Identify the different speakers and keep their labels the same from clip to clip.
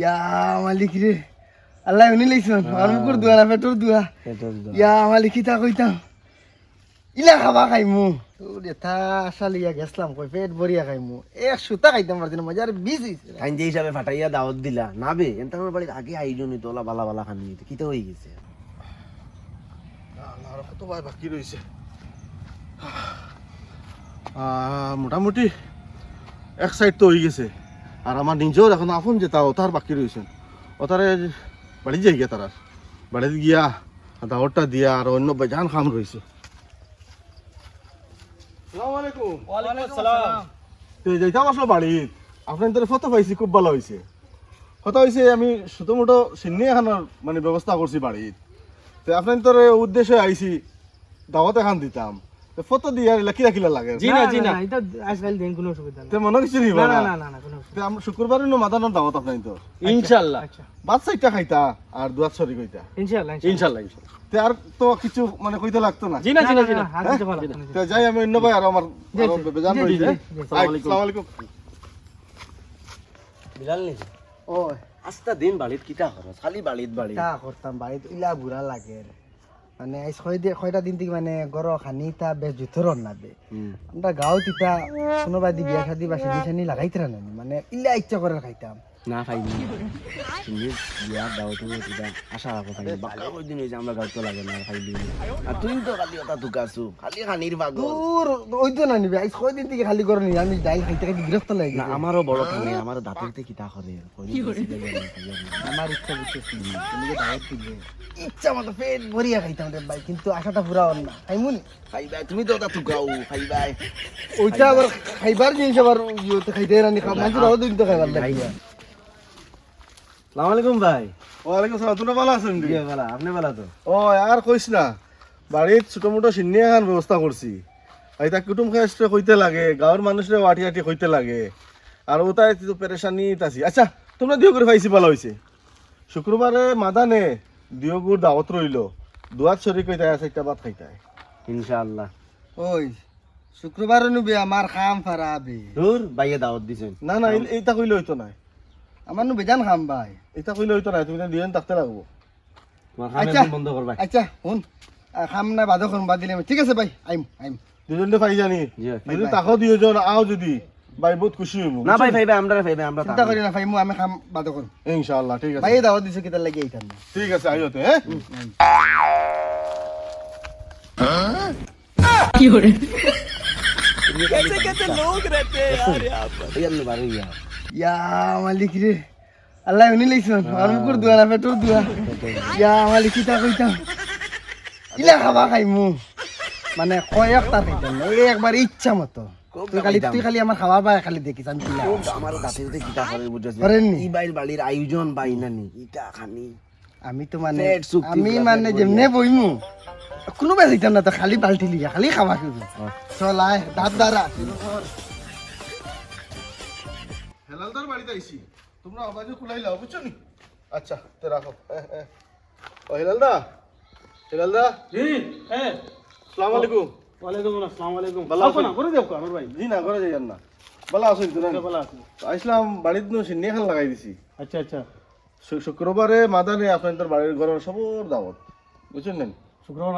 Speaker 1: ইয়া মালিক রে। আল্লাহ উনি লাইছন আর মুকুর দুয়া না পেটর দুয়া ইয়া মালিক কিতা কইতাম ইলা খাবা খাইমু তোর এটা আসালি ইয়া গেছলাম কই পেট ভরিয়া খাইমু এক সুতা খাইতাম পারছি না মজার বিষ হইছে
Speaker 2: খাইন যে হিসাবে ফাটাইয়া দাওয়াত দিলা। না বে এনতা আমার বাড়িতে আগে আইজন তোলা বালা বালা খান নিতে কিতে হয়ে গেছে?
Speaker 3: আর কত বাকি মোটামুটি এক সাইড তো হয়ে গেছে। আর আমার নিজের এখন আপন যেটা ওতার বাকি রয়েছে। ওতারে বাড়ি যাই গিয়া তারার বাড়িতে গিয়া দাওয়ারটা দিয়া আর অন্য বেজান খাম রয়েছে। তো যাইতাম আসলো বাড়ি। আপনার তোর ফটো পাইছি খুব ভালো হয়েছে কথা হয়েছে আমি ছোটো মোটো চিনি এখানোর মানে ব্যবস্থা করছি বাড়িত তো আপনার তোর উদ্দেশ্যে আইছি দাওয়াত এখান দিতাম। ফটো দিয়ে আর কিলা কিলা লাগে।
Speaker 4: জি না জি না।
Speaker 1: এটা আজকাল দিন কোনো অসুবিধা
Speaker 3: তো মনে কিছু নিবা
Speaker 1: না
Speaker 3: না?
Speaker 1: না না না কোনো
Speaker 3: তো আমরা শুক্রবার নো মাদানোর দাওয়াত আপনার তো।
Speaker 4: ইনশাআল্লাহ
Speaker 1: আচ্ছা।
Speaker 3: বাদ সাইডটা খাইতা আর দুয়াত সরি কইতা।
Speaker 1: ইনশাআল্লাহ
Speaker 4: ইনশাআল্লাহ ইনশাআল্লাহ
Speaker 3: তো আর তো কিছু মানে কইতে লাগতো না।
Speaker 4: জি না জি না জি না।
Speaker 1: হাত দিতে পারো
Speaker 3: তো যাই আমি অন্য ভাই আর আমার
Speaker 1: জি,
Speaker 3: আরও
Speaker 1: জি,
Speaker 3: বেজান
Speaker 1: জি,
Speaker 3: রয়েছে
Speaker 1: জি, জি।
Speaker 3: আসসালামু আলাইকুম।
Speaker 2: বিলাল নি?
Speaker 1: ও
Speaker 2: আস্তা দিন বাড়িত কিতা খরচ খালি বাড়িত বাড়ি
Speaker 1: তা করতাম বাড়িত ইলা বুড়া লাগে। মানে ছয় দিয়ে ছয়টা দিন থেকে মানে গর খানি তা বেশ জুতর নাবে দে আমরা গাঁও তিতা কোনো বাদি বিয়া শাদি বা সানি লাগাইতে না মানে ইলা ইচ্ছা করে খাইতাম।
Speaker 2: না খাইনি তুমি বিয়া দাওয়াত কিতা আশা রাখো খাই বাক্কা কই দিন হইছে আমরা লাগে না খাইলি আর তুই তো খালি ওটা তুকাছু খালি খানির পাগল।
Speaker 1: দূর ওই তো না নিবি। আজ ছয় দিন থেকে খালি করে নি আমি ডাইল খাইতে খাইতে বিরক্ত লাগে।
Speaker 2: না আমারও বড় খানে আমার দাঁতেরতে কিতা করে।
Speaker 1: আমার ইচ্ছা বুঝতেছি তুমি দাওয়াত দিবে ইচ্ছা মতো পেট ভরিয়া খাইতাম রে ভাই কিন্তু আশাটা পুরা হল না খাইমুনি
Speaker 2: খাইবাই তুমি তো ওটা তুকাও খাইবাই
Speaker 1: ওইটা আবার খাইবার জিনিস আবার খাইতে রানি খাব মানুষ আরও দিন তো খাইবার লাগে।
Speaker 2: সালাম আলাইকুম ভাই।
Speaker 3: ওয়ালাইকুম সালাম তুমি ভালো আছেন
Speaker 2: বেলা আপনি বেলা তো?
Speaker 3: ও আর কইস না বাড়িত ছোট মোটো চিনি এখন ব্যবস্থা করছি। আইতা কুটুম খাইছে কইতে লাগে গাঁৱৰ মানুষরে আটি আটি কইতে লাগে। আর ওটাই তো পেরেশানি আছি। আচ্ছা তোমরা দিও করে পাইছি ভালো হয়েছে শুক্রবারে মাদানে দিওগুর দাওয়াত রইল। দুয়াত সরি কইতাই আছে একটা বাদ খাইতাই
Speaker 2: ইনশাআল্লাহ।
Speaker 1: ওই শুক্রবার নুবি আমার খাম ফারাবে।
Speaker 2: দূর বাইয়ে দাওয়াত দিছেন।
Speaker 3: না না এই- এইটা কইলে হইতো নাই
Speaker 1: আমার নু বেজান খাম ভাই
Speaker 3: এটা কইলে হইতো নাই তুমি দিন থাকতে লাগবো।
Speaker 2: তোমার খামে
Speaker 1: আচ্ছা।
Speaker 2: বন্ধ করবাই
Speaker 1: আচ্ছা শুন। খাম না বাদ করুন বাদ দিলে ঠিক আছে ভাই আইম আইম
Speaker 3: দুজনটা পাই জানি যদি তাকো দুইজন আও যদি। ভাই বহুত খুশি হইব
Speaker 2: না ভাই ভাইবে আমরা ভাইবে আমরা
Speaker 1: চিন্তা করি না ভাই মু আমি খাম বাদ করুন
Speaker 3: ইনশাআল্লাহ ঠিক আছে।
Speaker 1: ভাই দাওয়াত দিছো কিতা লাগি না
Speaker 3: ঠিক আছে আইওতে হ্যাঁ
Speaker 2: এই আপনি বাড়ি গিয়া
Speaker 1: ইয়া মালিক রে আল্লাহ উনি লাইছন আর মুকুর দুয়া না পেটর দুয়া ইয়া মালিক কিতা কইতাম ইলা খাবা খাইমু মানে কয়েক তার খাইতাম একবার ইচ্ছা মতো তুই খালি তুই খালি আমার খাবার পায় খালি দেখিস আমি
Speaker 2: আমার দাঁতেরতে কিতা করে বুঝছিস
Speaker 1: করেননি?
Speaker 2: ই বাইর বাড়ির আয়োজন বাই নানি ইটা খানি
Speaker 1: আমি তো মানে আমি মানে যেমনে বইমু কোনো বেজাইতাম না তো খালি বালতি লিয়া খালি খাবা খাবি চল আয় দাঁত দ্বারা
Speaker 3: হেলালদার বাড়িতে আইছি তোমরা আওয়াজে খুলাই লাও বুঝছ নি? আচ্ছা তে রাখো। ও হেলালদা হেলালদা।
Speaker 4: জি হ্যাঁ
Speaker 3: আসসালামু আলাইকুম
Speaker 4: ওয়ালাইকুম আসসালাম ওয়ালাইকুম
Speaker 3: ভালো
Speaker 4: ভালো
Speaker 3: আছেন?
Speaker 4: না করে আমার ভাই
Speaker 3: জি না করে যাইয়েন না ভালো আছেন তো না
Speaker 4: ভালো আছে
Speaker 3: আইসলাম বাড়িতে নো সিন্নি খান লাগাই দিছি।
Speaker 4: আচ্ছা আচ্ছা।
Speaker 3: শুক্রবারে মাদানে আপনাদের বাড়ির ঘরের সবর দাওয়াত। বুঝছেন না
Speaker 4: শুক্রবার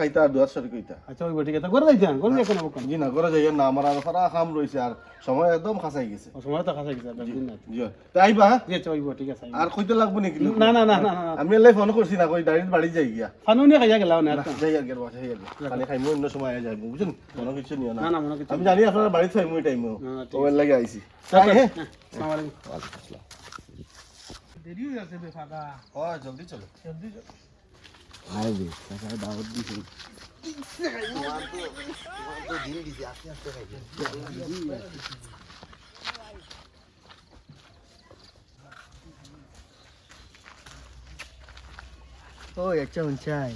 Speaker 3: খাইতা আর দুয়ার সরি কইতা।
Speaker 4: আচ্ছা ওই ঠিক না
Speaker 3: জি না করে যাইয়েন না আমার আর সারা কাম আর সময় একদম খাসাই গেছে।
Speaker 4: সময় তো খাসা গেছে দিন না
Speaker 3: জি তাই আইবা? হ্যাঁ?
Speaker 4: জি আচ্ছা ঠিক আছে
Speaker 3: আর কইতে লাগবো নাকি
Speaker 4: না না না না না
Speaker 3: আমি ফোন করছি না কই ডাইরেক্ট বাড়ি যাই গিয়া।
Speaker 4: ফানুনি খাইয়া গেলাম না
Speaker 3: যাই আর গেল যাই আর খালি খাইমু অন্য সময় আয়া যাইবো বুঝছেন? মনে কিছু নিও না।
Speaker 4: না না মনে কিছু
Speaker 3: আমি জানি আপনার বাড়িতে খাইমু এই টাইমে।
Speaker 4: না, না, ঠিক
Speaker 3: ওর লাগে আইছি। হ্যাঁ
Speaker 4: আলাইকুম। দেরি হয়ে যাচ্ছে বে ফাদা
Speaker 3: ও জলদি চলো
Speaker 4: জলদি
Speaker 2: আরে বে তাছাড়া দাওয়াত দিছেন
Speaker 1: ওই আচ্ছা উঞ্চাই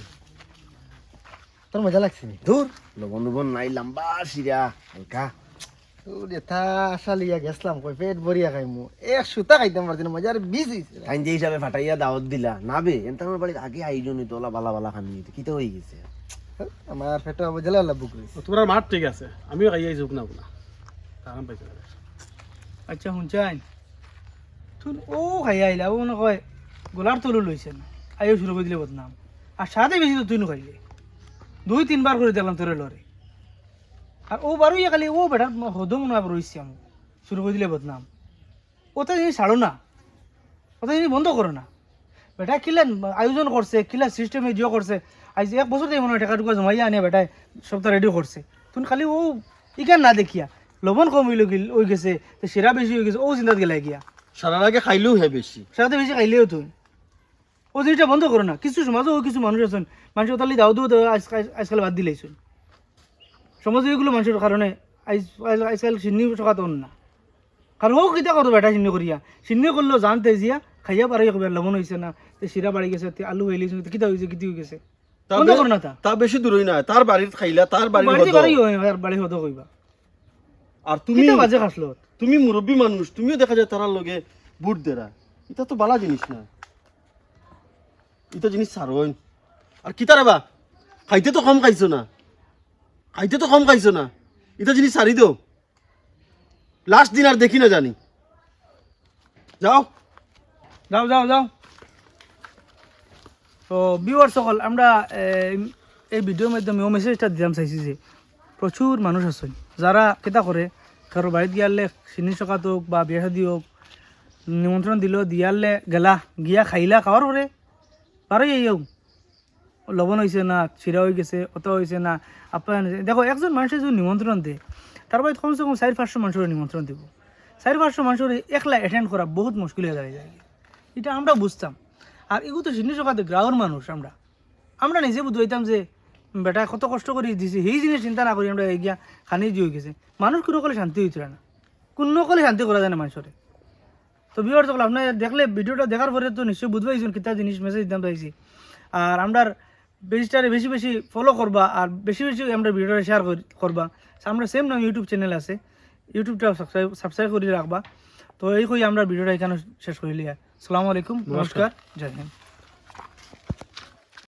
Speaker 1: তোর মজা লাগছে
Speaker 2: দূর লবণ লবণ নাই লম্বা সিরা হালকা
Speaker 1: গেছলাম কই পেট ভরিয়া খাইমু। এক সুতা খাইতাম পারছি না মজার বিষ হইছে রে।
Speaker 2: খাইন যে হিসাবে ফাটাইয়া দাওয়াত দিলা না বে এনতা আমার বাড়িতে আগে আয়োজন বালা বালা খান নিতে কিতে হয়ে গেছে?
Speaker 1: আমার পেটে বুঝলে আল্লাহ বুক রয়েছে
Speaker 4: তোমার মাঠ ঠিক আছে আমিও না আরাম পাইছে
Speaker 5: আচ্ছা তুই ও খাইয়া আইলা ও কয় গোলার তলু লইছেন। আইও শুরু করে দিলে বদনাম। আর সাথে বেশি তো তুই নো খাইলে। দুই তিনবার করে দেখলাম তোরে লরে। আর ও বারো ইয়ে খালি ও বেটা হদম না রইছি আমি। শুরু করে দিলে বদনাম। ওটা জিনিস ছাড়ো না। ওটা জিনিস বন্ধ করো না। বেটা কিলা আয়োজন করছে কিলা সিস্টেমে জিও করছে। আজ এক বছর দিয়ে মনে হয় টাকা টুকা জমাইয়া আনে বেটায় সপ্তাহ রেডি করছে তুমি খালি ও ইকান না দেখিয়া লবণ কম হয়ে গেছে সেরা বেশি হয়ে গেছে ও চিন্তাত গেলাই গিয়া।
Speaker 3: সারার আগে খাইলেও হে বেশি
Speaker 5: সারাতে বেশি খাইলেও তুই ও জিনিসটা বন্ধ করো না কিছু সমাজও কিছু মানুষ আছেন মানুষ তাহলে দাও দিও আজকাল বাদ দিলেইছুন সমাজে এগুলো মানুষের কারণে আজ আজ- আজকাল সিন্নি থকা তো না। কারণ ও কিতা করো বেটা সিন্নি করিয়া? সিন্নি করলেও জানতে জিয়া খাইয়া পারে একবার লবণ হয়েছে না তে সিরা বাড়ি গেছে তে আলু হইলিছে কিতা হয়েছে কিতি হয়ে গেছে। তা
Speaker 3: বেশি দূরই না তার বাড়ির খাইলা তার বাড়ির হদ।
Speaker 5: বাড়ি কইবা।
Speaker 3: আর তুমি
Speaker 5: কিতা বাজে খাসলো
Speaker 3: তুমি মুরব্বী মানুষ তুমিও দেখা যায় তারার লগে বুট দেরা। এটা তো বালা জিনিস না। এটা জিনিস সারইন আর কি তারা বা? খাইতে তো কম খাইছো না। খাইতে তো কম খাইছো না। এটা জিনিস সারি দেও। লাস্ট দিন আর দেখি না জানি। যাও।
Speaker 5: যাও যাও যাও। তো বিওয়ার সকল আমরা এই, ভিডিওর মাধ্যমে ও মেসেজটা দিলাম চাইছি যে প্রচুর মানুষ আছে যারা কেতা করে কারও বাড়িতে গিয়ালে চিনি চকাত হোক বা বিয়া শাদি হোক নিমন্ত্রণ দিল দিয়ালে গেলা গিয়া খাইলা খাওয়ার পরে পারই এই লবণ হয়েছে না চিরা হয়ে গেছে অত হয়েছে না, আপ্যায়ন হয়েছে দেখো, একজন মানুষের যদি নিমন্ত্রণ দেয় তার বাড়িতে কমসে কম চারি পাঁচশো মানুষের নিমন্ত্রণ দিব। চারি পাঁচশো মানুষের একলা অ্যাটেন্ড করা বহুত মুশকিল হয়ে দাঁড়িয়ে যায়। এটা আমরা বুঝতাম। আর এগুলো তো জিনিস সকাতে গ্রাহর মানুষ আমরা। আমরা নিজে বুঝাইতাম যে বেটা কত কষ্ট করে দিছি, সেই জিনিস চিন্তা না করি আমরা এগিয়া খানি দিয়ে হয়ে গেছে। মানুষ কোনো কলে শান্তি হইতে না। কোনো কলে শান্তি করা যায় না মানুষের তো বিয়ার তখন আপনার দেখলে ভিডিওটা দেখার পরে তো নিশ্চয়ই বুঝতে পারছেন কিতা জিনিস মেসেজ দিতাম পাইছি। আর আমরা পেজটারে বেশি বেশি ফলো করবা আর বেশি বেশি আমরা ভিডিওটা শেয়ার করবা। আমরা সেম নাম ইউটিউব চ্যানেল আছে। ইউটিউবটা সাবস্ক্রাইব সাবস্ক্রাইব করে রাখবা। তো এই কই আমরা ভিডিওটা এখানে শেষ করিলি আসসালামু আলাইকুম নমস্কার জয় হিন্দ।